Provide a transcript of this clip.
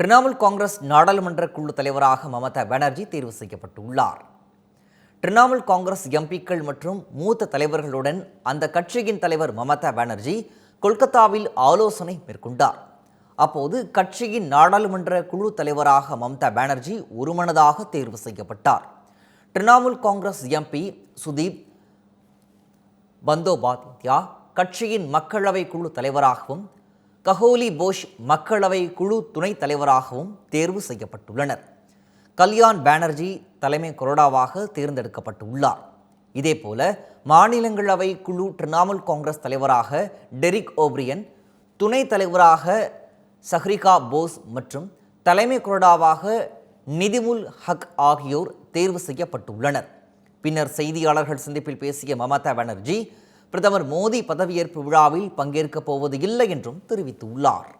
திரிணாமுல் காங்கிரஸ் நாடாளுமன்ற குழு தலைவராக மமதா பானர்ஜி தேர்வு செய்யப்பட்டுள்ளார். திரிணாமுல் காங்கிரஸ் எம்பிக்கள் மற்றும் மூத்த தலைவர்களுடன் அந்த கட்சியின் தலைவர் மமதா பானர்ஜி கொல்கத்தாவில் ஆலோசனை மேற்கொண்டார். அப்போது கட்சியின் நாடாளுமன்ற குழு தலைவராக மம்தா பானர்ஜி ஒருமனதாக தேர்வு செய்யப்பட்டார். திரிணாமுல் காங்கிரஸ் எம்பி சுதீப் பந்தோபாத்யா கட்சியின் மக்களவை குழு தலைவராகவும் கஹோலி போஷ் மக்களவை குழு துணைத் தலைவராகவும் தேர்வு செய்யப்பட்டுள்ளனர். கல்யாண் பானர்ஜி தலைமை கொறடாவாக தேர்ந்தெடுக்கப்பட்டுள்ளார். இதேபோல மாநிலங்களவை குழு திரிணாமுல் காங்கிரஸ் தலைவராக டெரிக் ஓப்ரியன் துணைத் தலைவராக சஹ்ரிகா போஸ் மற்றும் தலைமை கொறடாவாக நிதிமுல் ஹக் ஆகியோர் தேர்வு செய்யப்பட்டுள்ளனர். பின்னர் செய்தியாளர்கள் சந்திப்பில் பேசிய மமதா பானர்ஜி பிரதமர் மோடி பதவியேற்பு விழாவில் பங்கேற்கப் போவது இல்லை என்றும் தெரிவித்துள்ளார்.